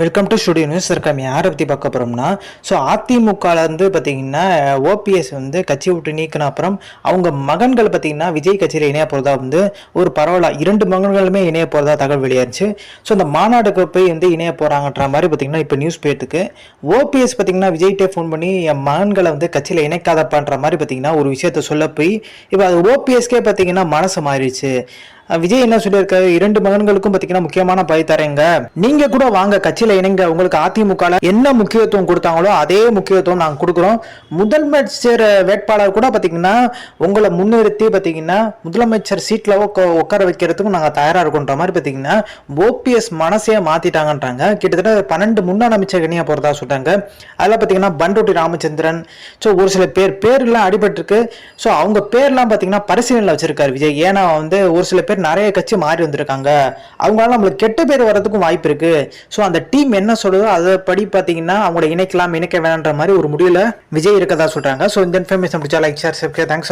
Welcome to studio news இருக்கோம் யாரை பற்றி பார்க்க போகிறோம்னா ஸோ அதிமுகலேருந்து பார்த்தீங்கன்னா ஓபிஎஸ் வந்து கட்சி விட்டு நீக்கின அப்புறம் அவங்க மகன்கள் பார்த்தீங்கன்னா விஜய் கட்சியில் இணைய போகிறதா வந்து ஒரு பரவாயில்ல இரண்டு மகன்களுமே இணைய போகிறதா தகவல் வெளியாச்சு ஸோ அந்த மாநாடுக்கு போய் வந்து இணைய போகிறாங்கன்ற மாதிரி பார்த்தீங்கன்னா இப்போ நியூஸ் போயிட்டுருக்கு. ஓபிஎஸ் பார்த்தீங்கன்னா விஜய்கிட்டே ஃபோன் பண்ணி என் மகன்களை வந்து கட்சியில் இணைக்காதப்பான்ற மாதிரி பார்த்தீங்கன்னா ஒரு விஷயத்த சொல்ல போய் இப்போ அது ஓபிஎஸ்க்கே பார்த்தீங்கன்னா மனசு மாறிடுச்சு. விஜய் என்ன சொல்லியிருக்காரு? இரண்டு மகன்களுக்கும் பார்த்தீங்கன்னா முக்கியமான பை தரேங்க. நீங்க கூட வாங்க கட்சியில இணைங்க. உங்களுக்கு அதிமுக என்ன முக்கியத்துவம் கொடுத்தாங்களோ அதே முக்கியத்துவம் நாங்க கொடுக்குறோம். முதலமைச்சர் வேட்பாளர் கூட பார்த்தீங்கன்னா உங்களை முன்னிறுத்தி பார்த்தீங்கன்னா முதலமைச்சர் சீட்ல உட்கார வைக்கிறதுக்கும் நாங்க தயாரா இருக்கோன்ற மாதிரி பார்த்தீங்கன்னா ஓபிஎஸ் மனசே மாத்திட்டாங்கன்றாங்க. கிட்டத்தட்ட பன்னெண்டு முன்னாள் அமைச்சர் இணைய போறதா சொல்றாங்க. அதில் பார்த்தீங்கன்னா பண்டோட்டி ராமச்சந்திரன். ஸோ ஒரு சில பேர் பேர்லாம் அடிபட்டிருக்கு. ஸோ அவங்க பேர்லாம் பார்த்தீங்கன்னா பரிசீலனை வச்சிருக்காரு விஜய். ஏன்னா வந்து ஒரு சில பேர் நிறைய கட்சி மாறி வந்திருக்காங்க. அவங்களால நம்மளுக்கு கெட்ட பேர் வர்றதுக்கும் வாய்ப்பு இருக்கு. ஸோ அந்த டீம் என்ன சொல்லுதோ அதை படி பார்த்தீங்கன்னா அவங்கள இணைக்கலாம் இணைக்க வேணான்ற மாதிரி ஒரு முடிவில் விஜய் இருக்கதா சொல்றாங்க. ஸோ இந்த இன்ஃபர்மேஷன் பிடிச்சா லைக் ஷேர் தேங்க்ஸ்